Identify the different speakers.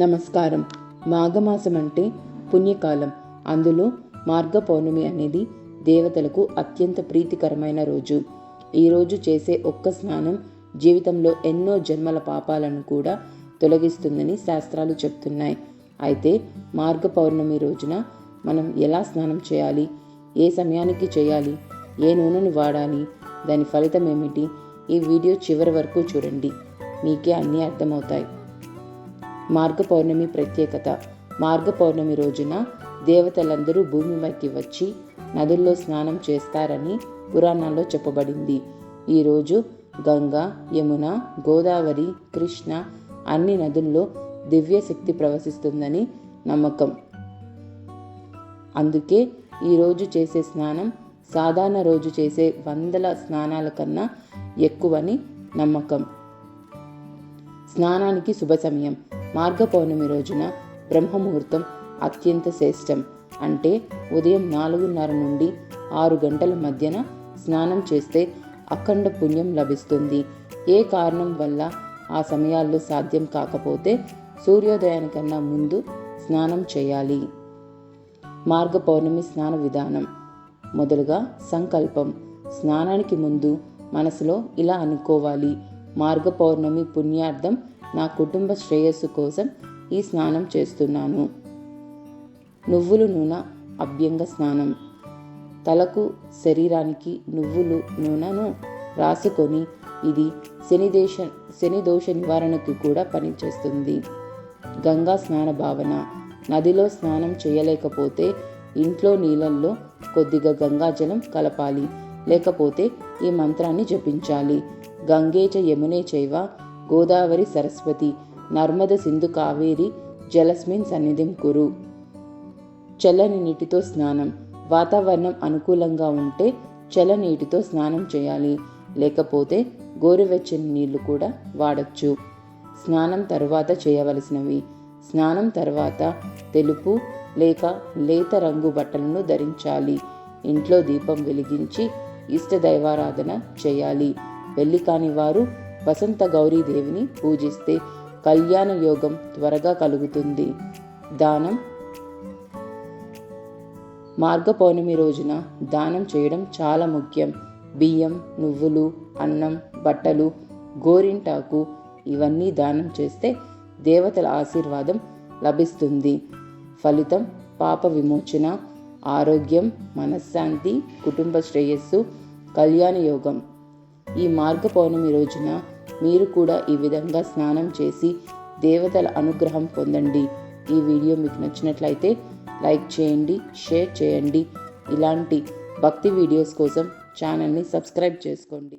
Speaker 1: నమస్కారం. మాఘమాసం అంటే పుణ్యకాలం. అందులో మార్గ పౌర్ణమి అనేది దేవతలకు అత్యంత ప్రీతికరమైన రోజు. ఈరోజు చేసే ఒక్క స్నానం జీవితంలో ఎన్నో జన్మల పాపాలను కూడా తొలగిస్తుందని శాస్త్రాలు చెప్తున్నాయి. అయితే మార్గ పౌర్ణమి రోజున మనం ఎలా స్నానం చేయాలి? ఏ సమయానికి చేయాలి? ఏ నూనెను వాడాలి? దాని ఫలితం ఏమిటి? ఈ వీడియో చివరి వరకు చూడండి. మీకే అన్నీ అర్థమవుతాయి. మార్గ పౌర్ణమి ప్రత్యేకత. మార్గ పౌర్ణమి రోజున దేవతలందరూ భూమిపైకి వచ్చి నదుల్లో స్నానం చేస్తారని పురాణాల్లో చెప్పబడింది. ఈరోజు గంగా యమున గోదావరి కృష్ణ అన్ని నదుల్లో దివ్యశక్తి ప్రవశిస్తుందని నమ్మకం. అందుకే ఈరోజు చేసే స్నానం సాధారణ రోజు చేసే వందల స్నానాల కన్నా ఎక్కువని నమ్మకం. స్నానానికి శుభ సమయం మార్గ పౌర్ణమి రోజున బ్రహ్మముహూర్తం అత్యంత శ్రేష్టం. అంటే ఉదయం నాలుగున్నర నుండి ఆరు గంటల మధ్యన స్నానం చేస్తే అఖండ పుణ్యం లభిస్తుంది. ఏ కారణం వల్ల ఆ సమయాల్లో సాధ్యం కాకపోతే సూర్యోదయానికన్నా ముందు స్నానం చేయాలి. మార్గ పౌర్ణమి స్నాన విధానం. మొదలుగా సంకల్పం. స్నానానికి ముందు మనసులో ఇలా అనుకోవాలి. మార్గ పౌర్ణమి పుణ్యార్థం నా కుటుంబ శ్రేయస్సు కోసం ఈ స్నానం చేస్తున్నాను. నువ్వులు నూనె అభ్యంగ స్నానం. తలకు శరీరానికి నువ్వులు నూనెను రాసుకొని ఇది శనిదేశ శనిదోష నివారణకు కూడా పనిచేస్తుంది. గంగా స్నాన భావన. నదిలో స్నానం చేయలేకపోతే ఇంట్లో నీళ్ళల్లో కొద్దిగా గంగాజలం కలపాలి. లేకపోతే ఈ మంత్రాన్ని జపించాలి. గంగేచ యమునే చైవ గోదావరి సరస్వతి నర్మద సింధు కావేరి జలస్మిన్ సన్నిధిం కురు. చల్లని నీటితో స్నానం వాతావరణం అనుకూలంగా ఉంటే చల్ల నీటితో స్నానం చేయాలి. లేకపోతే గోరువెచ్చని నీళ్ళు కూడా వాడచ్చు. స్నానం తర్వాత చేయవలసినవి. స్నానం తర్వాత తెలుపు లేక లేత రంగు బట్టలను ధరించాలి. ఇంట్లో దీపం వెలిగించి ఇష్ట దైవారాధన చేయాలి. పెళ్ళి కాని వారు వసంత గౌరీదేవిని పూజిస్తే కళ్యాణ యోగం త్వరగా కలుగుతుంది. దానం. మార్గ పౌర్ణమి రోజున దానం చేయడం చాలా ముఖ్యం. బియ్యం నువ్వులు అన్నం బట్టలు గోరింటాకు ఇవన్నీ దానం చేస్తే దేవతల ఆశీర్వాదం లభిస్తుంది. ఫలితం పాప విమోచన ఆరోగ్యం మనశ్శాంతి కుటుంబ శ్రేయస్సు కళ్యాణ యోగం. ఈ మార్గ పౌర్ణమి రోజున మీరు కూడా ఈ విధంగా స్నానం చేసి దేవతల అనుగ్రహం పొందండి. ఈ వీడియో మీకు నచ్చినట్లయితే లైక్ చేయండి షేర్ చేయండి. ఇలాంటి భక్తి వీడియోస్ కోసం ఛానల్ని సబ్స్క్రైబ్ చేసుకోండి.